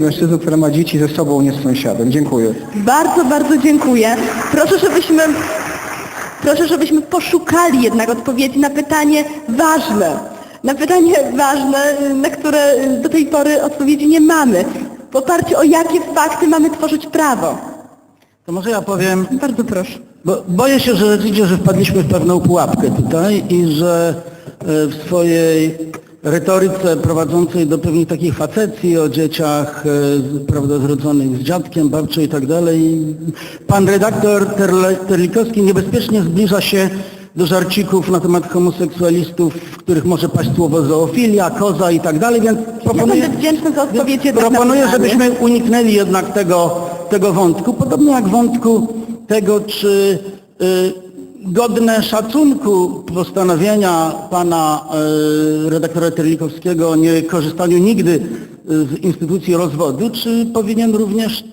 mężczyzny, który ma dzieci ze sobą, nie z sąsiadem. Dziękuję. Bardzo, bardzo dziękuję. Proszę, żebyśmy, proszę, żebyśmy poszukali jednak odpowiedzi na pytanie ważne. Na pytanie ważne, na które do tej pory odpowiedzi nie mamy. W oparciu o jakie fakty mamy tworzyć prawo? To może ja powiem, Bardzo proszę. bo boję się, że rzeczywiście, że wpadliśmy w pewną pułapkę tutaj i że e, w swojej retoryce prowadzącej do pewnych takich facecji o dzieciach, e, z- prawda, zrodzonych z dziadkiem, babcią i tak dalej, pan redaktor Terlikowski niebezpiecznie zbliża się do żarcików na temat homoseksualistów, w których może paść słowo zoofilia, koza i tak dalej, więc proponuję... będę wdzięczna za odpowiedź jednak na Proponuję, żebyśmy uniknęli jednak tego, tego wątku, podobnie jak wątku tego, czy y, godne szacunku postanowienia pana y, redaktora Terlikowskiego o niekorzystaniu nigdy y, z instytucji rozwodu, czy powinien również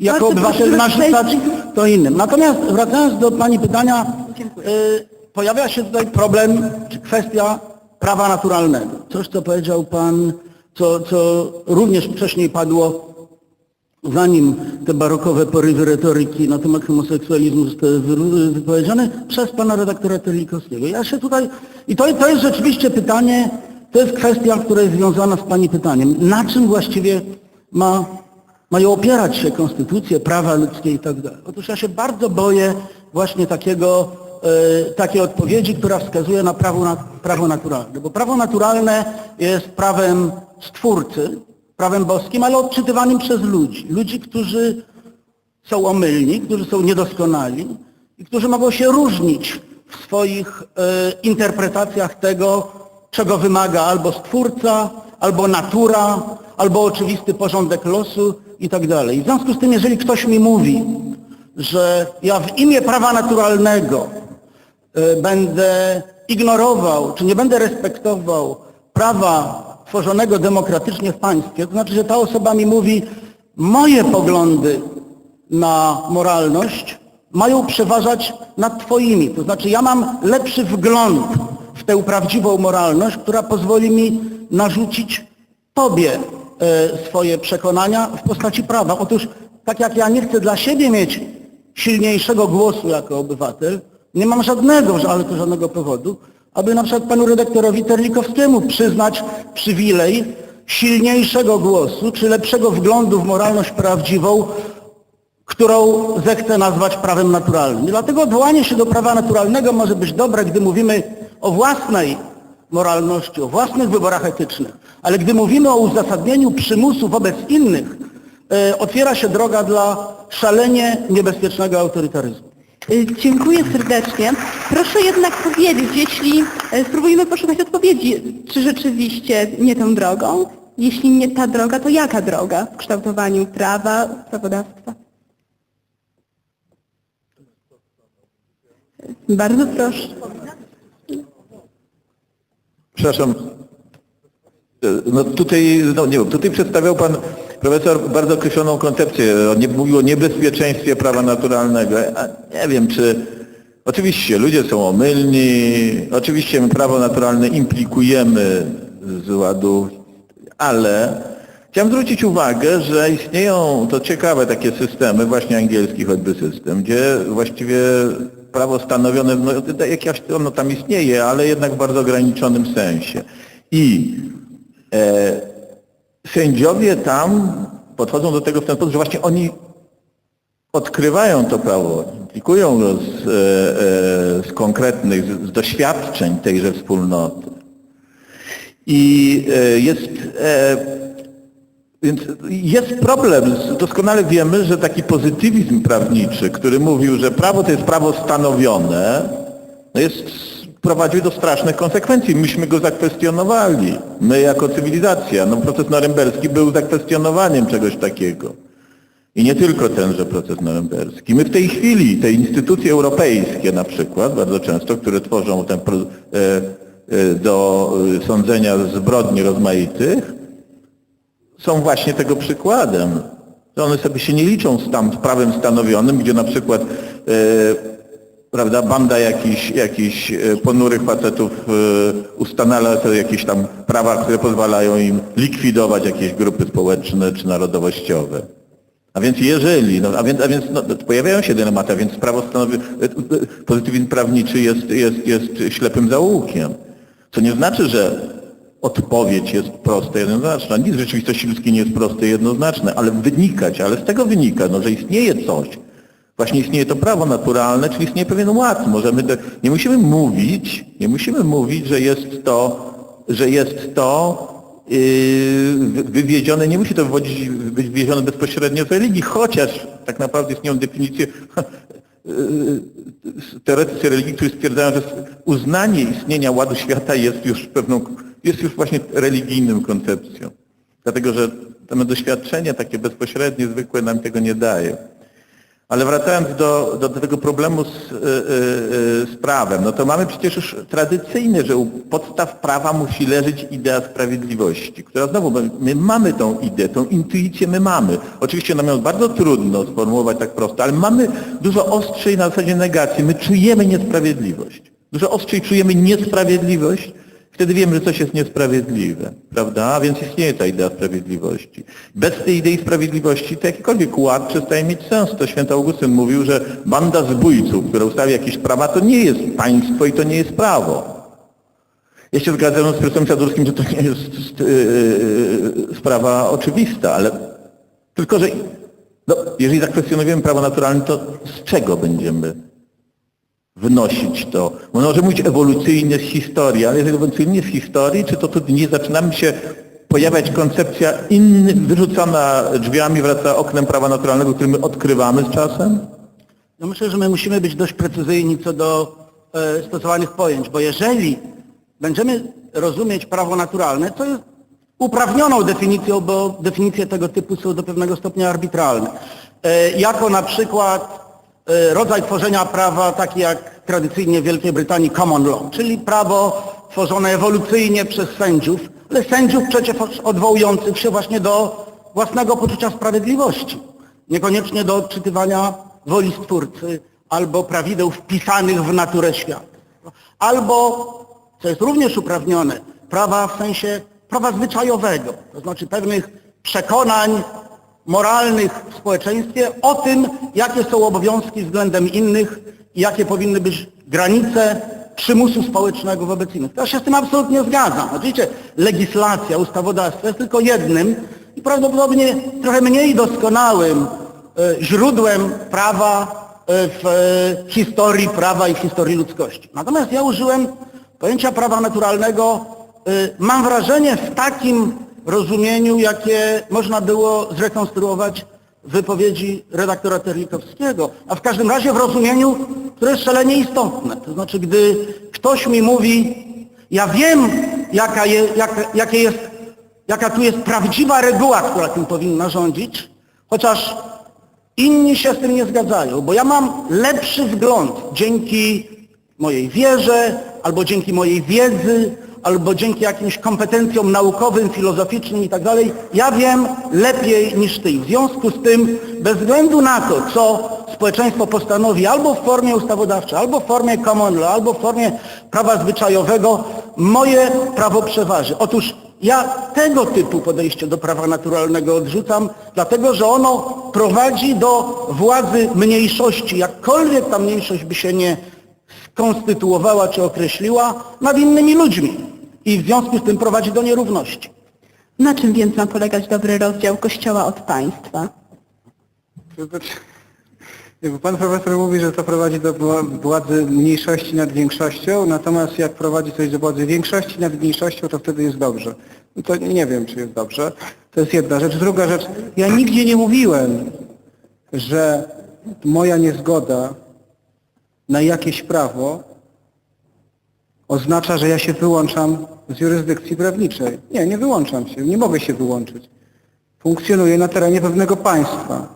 jako obywatel narzucać to innym. Natomiast wracając do pani pytania, y, pojawia się tutaj problem, czy kwestia prawa naturalnego. Coś, co powiedział pan, co, co również wcześniej padło, zanim te barokowe porywy retoryki na temat homoseksualizmu zostały wy- wypowiedziane, przez pana redaktora Terlikowskiego. Ja się tutaj, i to, to jest rzeczywiście pytanie, to jest kwestia, która jest związana z pani pytaniem. Na czym właściwie ma, mają opierać się konstytucje, prawa ludzkie i tak dalej? Otóż ja się bardzo boję właśnie takiego, e, takiej odpowiedzi, która wskazuje na prawo, na prawo naturalne. Bo prawo naturalne jest prawem stwórcy, prawem boskim, ale odczytywanym przez ludzi. Ludzi, którzy są omylni, którzy są niedoskonali i którzy mogą się różnić w swoich e, interpretacjach tego, czego wymaga albo stwórca, albo natura, albo oczywisty porządek losu i tak dalej. W związku z tym, jeżeli ktoś mi mówi, że ja w imię prawa naturalnego e, będę ignorował, czy nie będę respektował prawa tworzonego demokratycznie w państwie, to znaczy, że ta osoba mi mówi, moje poglądy na moralność mają przeważać nad Twoimi. To znaczy, ja mam lepszy wgląd w tę prawdziwą moralność, która pozwoli mi narzucić Tobie e, swoje przekonania w postaci prawa. Otóż, tak jak ja nie chcę dla siebie mieć silniejszego głosu jako obywatel, nie mam żadnego, ale to żadnego powodu, aby na przykład panu redaktorowi Terlikowskiemu przyznać przywilej silniejszego głosu, czy lepszego wglądu w moralność prawdziwą, którą zechce nazwać prawem naturalnym. Dlatego odwołanie się do prawa naturalnego może być dobre, gdy mówimy o własnej moralności, o własnych wyborach etycznych, ale gdy mówimy o uzasadnieniu przymusu wobec innych, e, otwiera się droga dla szalenie niebezpiecznego autorytaryzmu. Y, Dziękuję serdecznie. Proszę jednak powiedzieć, jeśli y, spróbujemy poszukać odpowiedzi, czy rzeczywiście nie tą drogą? Jeśli nie ta droga, to jaka droga w kształtowaniu prawa, prawodawstwa? Y, Bardzo proszę. Przepraszam. E, No tutaj, no nie wiem, tutaj przedstawiał pan profesor bardzo określoną koncepcję. On nie, mówił o niebezpieczeństwie prawa naturalnego. Nie wiem, czy oczywiście ludzie są omylni, oczywiście my prawo naturalne implikujemy z ładu, ale chciałem zwrócić uwagę, że istnieją to ciekawe takie systemy, właśnie angielski choćby system, gdzie właściwie prawo stanowione, no, jakaś ono tam istnieje, ale jednak w bardzo ograniczonym sensie. I e, sędziowie tam podchodzą do tego w ten sposób, że właśnie oni odkrywają to prawo, implikują go z, e, e, z konkretnych, z, doświadczeń tejże wspólnoty. I e, jest, więc jest problem, doskonale wiemy, że taki pozytywizm prawniczy, który mówił, że prawo to jest prawo stanowione, no jest, prowadził do strasznych konsekwencji. Myśmy go zakwestionowali, my jako cywilizacja. No, proces norymberski był zakwestionowaniem czegoś takiego. I nie tylko tenże proces norymberski. My w tej chwili, te instytucje europejskie na przykład, bardzo często, które tworzą ten, e, e, do e, sądzenia zbrodni rozmaitych, są właśnie tego przykładem. One sobie się nie liczą z tam prawem stanowionym, gdzie na przykład prawda, banda jakichś, jakichś e, ponurych facetów e, ustanawia sobie jakieś tam prawa, które pozwalają im likwidować jakieś grupy społeczne czy narodowościowe. A więc jeżeli, no, a więc, a więc no, pojawiają się dylematy, a więc prawo stanowi, e, pozytywizm prawniczy jest, jest, jest ślepym zaułkiem. Co nie znaczy, że odpowiedź jest prosta, jednoznaczna. Nic w rzeczywistości ludzkiej nie jest proste i jednoznaczne, ale wynikać, ale z tego wynika, no, że istnieje coś. Właśnie istnieje to prawo naturalne, czyli istnieje pewien ład. Możemy te, nie musimy mówić, nie musimy mówić, że jest to, że jest to yy, wy- wywiezione, nie musi to wywodzić, być wywiezione bezpośrednio z religii, chociaż tak naprawdę istnieją definicje yy, teoretycy religii, którzy stwierdzają, że uznanie istnienia ładu świata jest już pewną, jest już właśnie religijną koncepcją. Dlatego, że same doświadczenie takie bezpośrednie, zwykłe nam tego nie daje. Ale wracając do, do, tego problemu z, y, y, y, z prawem, no to mamy przecież już tradycyjnie, że u podstaw prawa musi leżeć idea sprawiedliwości, która znowu, my, my mamy tą ideę, tą intuicję my mamy. Oczywiście nam ją bardzo trudno sformułować tak prosto, ale mamy dużo ostrzej na zasadzie negacji. My czujemy niesprawiedliwość. Dużo ostrzej czujemy niesprawiedliwość, Wtedy wiemy, że coś jest niesprawiedliwe, prawda? A więc istnieje ta idea sprawiedliwości. Bez tej idei sprawiedliwości to jakikolwiek ład przestaje mieć sens. To święty Augustyn mówił, że banda zbójców, która ustawia jakieś prawa, to nie jest państwo i to nie jest prawo. Ja się zgadzam z profesorem Sadurskim, że to nie jest yy, sprawa oczywista, ale tylko, że no, jeżeli zakwestionujemy prawo naturalne, to z czego będziemy wnosić to. Może mówić ewolucyjnie z historii, ale jest ewolucyjnie z historii, czy to tu nie zaczynamy się pojawiać koncepcja inny, wyrzucona drzwiami, wraca oknem prawa naturalnego, który my odkrywamy z czasem? No myślę, że my musimy być dość precyzyjni co do e, stosowanych pojęć, bo jeżeli będziemy rozumieć prawo naturalne, to jest uprawnioną definicją, bo definicje tego typu są do pewnego stopnia arbitralne. E, jako na przykład rodzaj tworzenia prawa taki jak tradycyjnie w Wielkiej Brytanii common law, czyli prawo tworzone ewolucyjnie przez sędziów, ale sędziów przecież odwołujących się właśnie do własnego poczucia sprawiedliwości, niekoniecznie do odczytywania woli Stwórcy albo prawideł wpisanych w naturę świata. Albo, co jest również uprawnione, prawa w sensie prawa zwyczajowego, to znaczy pewnych przekonań moralnych w społeczeństwie o tym, jakie są obowiązki względem innych i jakie powinny być granice przymusu społecznego wobec innych. Ja się z tym absolutnie zgadzam. Oczywiście legislacja, ustawodawstwo jest tylko jednym i prawdopodobnie trochę mniej doskonałym e, źródłem prawa e, w e, historii prawa i w historii ludzkości. Natomiast ja użyłem pojęcia prawa naturalnego, mam wrażenie, w takim rozumieniu, jakie można było zrekonstruować wypowiedzi redaktora Terlikowskiego, a w każdym razie w rozumieniu, które jest szalenie istotne. To znaczy, gdy ktoś mi mówi, ja wiem, jaka, je, jak, jakie jest, jaka tu jest prawdziwa reguła, która tym powinna rządzić, chociaż inni się z tym nie zgadzają, bo ja mam lepszy wgląd dzięki mojej wierze, albo dzięki mojej wiedzy, albo dzięki jakimś kompetencjom naukowym, filozoficznym i tak. Ja wiem lepiej niż ty. W związku z tym, bez względu na to, co społeczeństwo postanowi albo w formie ustawodawczej, albo w formie common law, albo w formie prawa zwyczajowego, moje prawo przeważy. Otóż ja tego typu podejście do prawa naturalnego odrzucam, dlatego że ono prowadzi do władzy mniejszości, jakkolwiek ta mniejszość by się nie skonstytuowała czy określiła, nad innymi ludźmi. I w związku z tym prowadzi do nierówności. Na czym więc ma polegać dobry rozdział Kościoła od państwa? To znaczy, Pan profesor mówi, że to prowadzi do wła- władzy mniejszości nad większością, natomiast jak prowadzi coś do władzy większości nad mniejszością, to wtedy jest dobrze. No to nie wiem, czy jest dobrze. To jest jedna rzecz. Druga rzecz, ja nigdzie nie mówiłem, że moja niezgoda na jakieś prawo oznacza, że ja się wyłączam z jurysdykcji prawniczej. Nie, nie wyłączam się, nie mogę się wyłączyć. Funkcjonuję na terenie pewnego państwa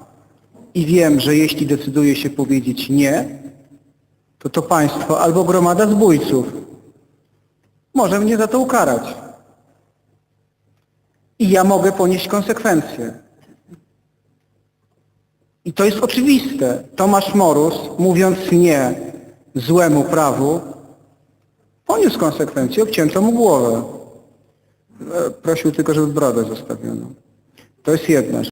i wiem, że jeśli decyduje się powiedzieć nie, to to państwo albo gromada zbójców może mnie za to ukarać. I ja mogę ponieść konsekwencje. I to jest oczywiste. Tomasz Morus, mówiąc nie złemu prawu, poniósł konsekwencje, obcięto mu głowę. E, Prosił tylko, żeby brodę zostawiono. To jest jedna rzecz.